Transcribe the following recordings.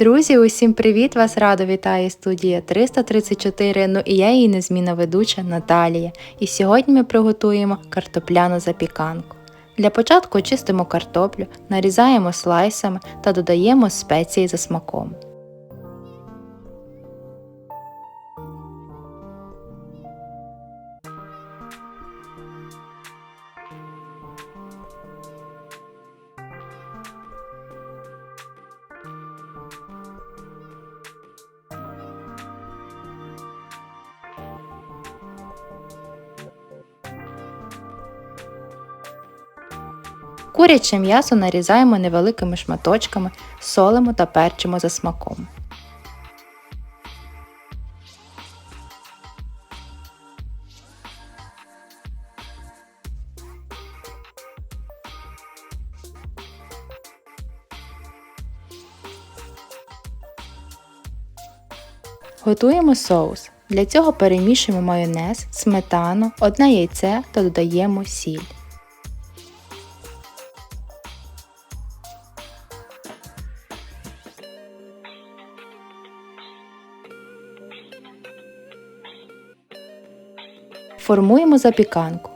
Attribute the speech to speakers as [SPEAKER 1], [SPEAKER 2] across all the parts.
[SPEAKER 1] Друзі, усім привіт! Вас радо вітає студія 334. Ну і я її незмінна ведуча Наталія. І сьогодні ми приготуємо картопляну запіканку. Для початку чистимо картоплю, нарізаємо слайсами та додаємо спеції за смаком. Куряче м'ясо нарізаємо невеликими шматочками, солимо та перчимо за смаком. Готуємо соус. Для цього перемішуємо майонез, сметану, одне яйце та додаємо сіль. Формуємо запіканку.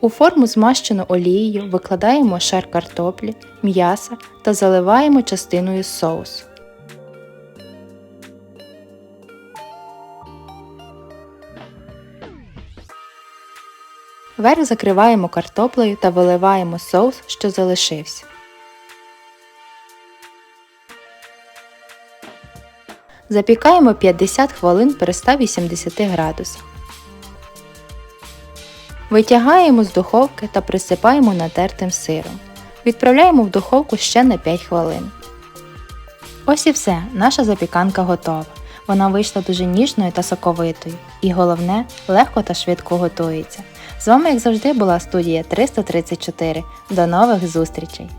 [SPEAKER 1] У форму змащену олією викладаємо шар картоплі, м'яса та заливаємо частиною соусу. Верх закриваємо картоплею та виливаємо соус, що залишився. Запікаємо 50 хвилин при 180 градусах. Витягаємо з духовки та присипаємо натертим сиром. Відправляємо в духовку ще на 5 хвилин. Ось і все, наша запіканка готова. Вона вийшла дуже ніжною та соковитою. І головне, легко та швидко готується. З вами, як завжди, була студія 334. До нових зустрічей!